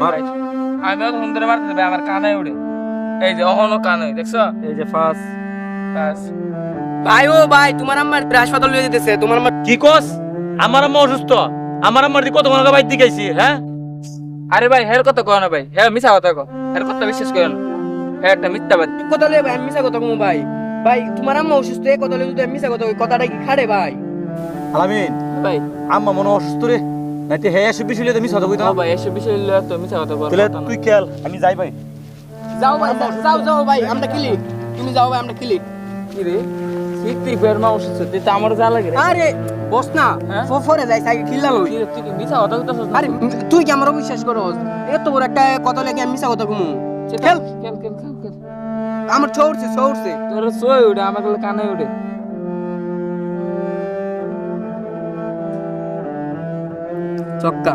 মার। আমি সুন্দর মারতে ভাই আমার কানে উড়ে। এই যে অহনো কানে দেখছ? এই যে ফাঁস। ব্যাস। ভাই ও ভাই তোমার আম্মার হাসপাতাল নিয়ে যেতেছে তোমার আম্মার কি কস? আমার আম্মা অসুস্থ। আমার আম্মার কত মনে বাইর দিকেছি হ্যাঁ? আরে ভাই হের কথা কয় না ভাই। হ্যাঁ মিছা কথা কো হের কথা বিশ্বাস করো না। হ্যাঁ একটা মিথ্যাবাদী। কথা লয়ে ভাই মিছা কথা কমু ভাই। ভাই তোমার আম্মা অসুস্থ এই কথা লয়ে যদি মিছা কথা কই, কথাটা কি খাড়ে ভাই? আলামিন ভাই। আম্মা মনে অসুস্থ রে। নাইতে হে এসে বিষয় মিস হতো কইতো ও ভাই এসব বিষয় লইয়া তো মিছা কথা কর তাহলে তুই খেয়াল আমি যাই ভাই। যাও ভাই যাও, যাও যাও ভাই আমরা খেলি। তুমি যাও ভাই আমরা খেলি। কি রে? সত্যি বের মা অসুস্থ তুই তো আমার যা লাগে রে। আরে বস না হ্যাঁ? ফ- ফরে যাই সাইকেল খিল্লা লই। তুই কি মিছা কথা কইতাছস না? আরে তুই কি আমার বিশ্বাস করস? এত বড় একটা কথা লেগে আমি মিছা কথা কমু। খেল খেল। খেল খেল খেল খেল। আমার ছৌড়ছে ছৌড়ছে তোর সই উড়ে আমার কানে উড়ে চক্কা।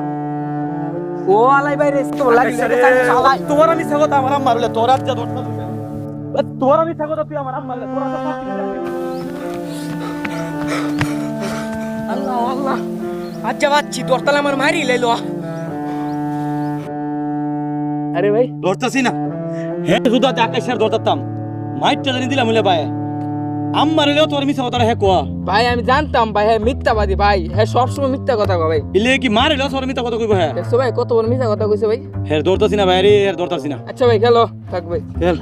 ও আলাই বাইরে তো লাগি চালাই তোমার আমি ছাগত আমার আম্মা মারলে তোর আজ দরকার তোর আমি ছাগত তুই আমার আম্মা মারলে তোর আজ আল্লাহ আল্লাহ। আচ্ছা বাচ্চি দরতালে আমার মারি লাইলো। আরে ভাই। ধরতাছি না। হে শুধু আকাশের ধরতাম মাইটটা জানি দিলাম হইলে ভাই। আম্মা রে তোর মিছা কথা হে কোয়া? ভাই আমি জানতাম ভাই হ্যাঁ মিথ্যাবাদী ভাই হ্যাঁ সবসময় মিথ্যা কথা কয় ভাই। ইলে কি মারে তোর মিথ্যা কথা কইব হ্যাঁ দেখছ ভাই কত বড় মিথ্যা কথা কইছে ভাই? হে ধরতাছি না ভাই রে হে ধরতাছি না। আচ্ছা ভাই খেলো থাক ভাই। খেল।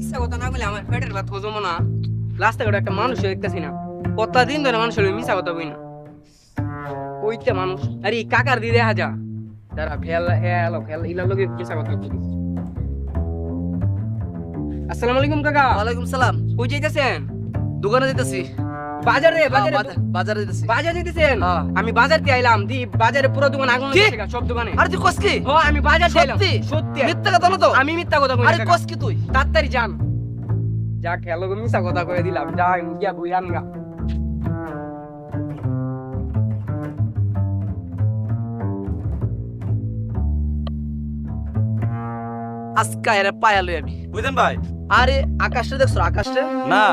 ইচ্ছা কথা না বলে আমার পেটের ভাত হজম না। লাস্টে করে একটা মানুষ দেখতেছি না। কত দিন ধরে মানুষের মিশা কথা কই না। কইতে মানুষ। আরে কাকার দি দেখা যা। দাঁড়া ফেল হেলো ফেল ইলা লগে মিশা কথা কই আসসালামু আলাইকুম কাকা। ওয়ালাইকুম সালাম। কই যাইতেছেন? দোকানে দিতেছি বাজারে বাজারে। বাজারে দিতেছি বাজার দিতেছেন হ্যাঁ। আমি বাজার দিয়ে আইলাম দি বাজারে পুরো দোকান আগুন? সব দোকানে। আরে তুই আমি বাজার দিয়ে আইলাম। সত্যি? মিথ্যা কথা না তো। আমি মিথ্যা কথা কই আরে না তুই? তাড়াতাড়ি যান। যা খেলো গো মিশা কথা কয়ে দিলাম। যা গিয়া আনগা। আজকা এর পায়া লই আমি। বুঝেন ভাই? আরে আকাশটা দেখছ আকাশটা না।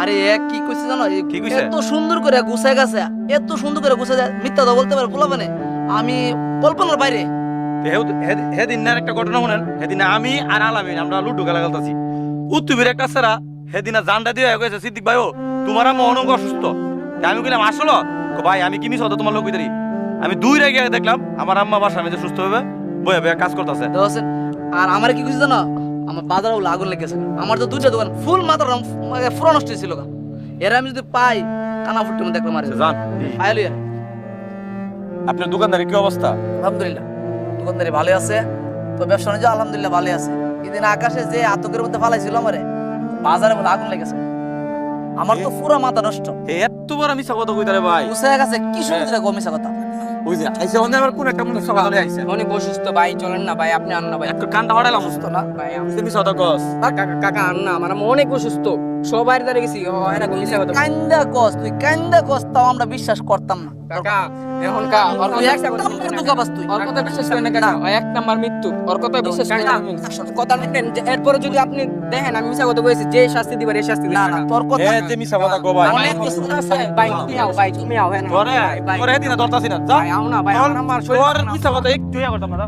আরে এ কি কইছে জানো? কি কইছে? এত সুন্দর করে গুছায় গেছে এত সুন্দর করে গুছায় মিথ্যা তো বলতে পারে আমি কল্পনার বাইরে। হেদিন না একটা ঘটনা মনেন হেদিন আমি আর আলামিন আমরা লুডু খেলা খেলতেছি। উত্তুবির একটা সেরা হেদিন জানটা দিয়ে গেছে। সিদ্দিক ভাইও তোমার অনঙ্গ অসুস্থ। আমি কইলাম আসলো? ভাই আমি কি মিস হতো তোমার লোক আমি দুই রেগে দেখলাম আমার আম্মা বাসা আমি যে সুস্থ হবে বয়ে বয়ে কাজ করতেছে। আর আমার কি খুশি জানো? আমার বাজারে ওগুলো আগুন লেগেছে। আমার তো দুইটা দোকান ফুল মাথার রং মানে পুরো নষ্ট গা। এরা আমি যদি পাই কানা ফুটে মধ্যে দেখলাম আরে। জান লইয়া। আপনার দোকানদারের কি অবস্থা? আলহামদুলিল্লাহ। দোকানদারি ভালো আছে। তো ব্যবসা বাণিজ্য আলহামদুলিল্লাহ ভালো আছে। এদিন আকাশে যে আতকের মধ্যে ফালাইছিল আমারে বাজারের মধ্যে আগুন লেগেছে। আমার তো পুরো মাথা নষ্ট। এত আমি মিছা কথা কইতারে ভাই। উসে গেছে কি সুন্দর গমিসা কথা? ওই যে আইছে অন্য আবার কোন একটা মনে সকালে আইসা। অনেক অসুস্থ ভাই চলেন না ভাই আপনি আন না ভাই। একটু কান্দা হড়াইলাম অসুস্থ না ভাই আমি- মিছা কথা কস। কাকা কাকা আন না আমার মনে অনেক অসুস্থ। সবাই দাঁড়িয়ে গেছি। ও কথা কান্দা কস তুই কান্দা কস তাও আমরা বিশ্বাস করতাম না। কাকা এখন কা ওর কথা একটা নম্বর ধোঁকাবাজ তুই। ওর কথা বিশ্বাস করেন না কাকা। এক নাম্বার মৃত্যু। ওর কথা বিশ্বাস করেন না। কথা নেন যে এরপরে যদি আপনি দেখেন আমি মিশা কথা কইছি যে শাস্তি দিবার এই শাস্তি না না তোর কথা এ যে মিছা কথা কো ভাই। অনেক কিছু আছে ভাই তুমি আও ভাই তুমি আও হ্যাঁ তোরে ভাই ভাই। তোরে হেদিন ধরতাছি যা। আও না ভাই তোর আমার তোর মিছা কথা একটু ইয়া করতাম না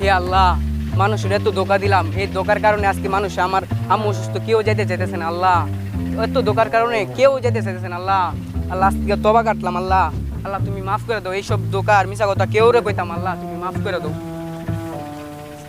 হে আল্লাহ। মানুষের এত ধোকা দিলাম, এই ধোকার কারণে আজকে মানুষ আমার আম্মু অসুস্থ, কেউ যেতে চাইতেছে না, আল্লাহ। এত ধোকার কারণে কেউ যেতে চাইতেছে আল্লাহ। আল্লাহ আজকে তবা কাটলাম, আল্লাহ। আল্লাহ, তুমি মাফ করে দাও, এইসব দোকার মিশা কথা কেউ রে কইতাম, আল্লাহ, তুমি মাফ করে দাও।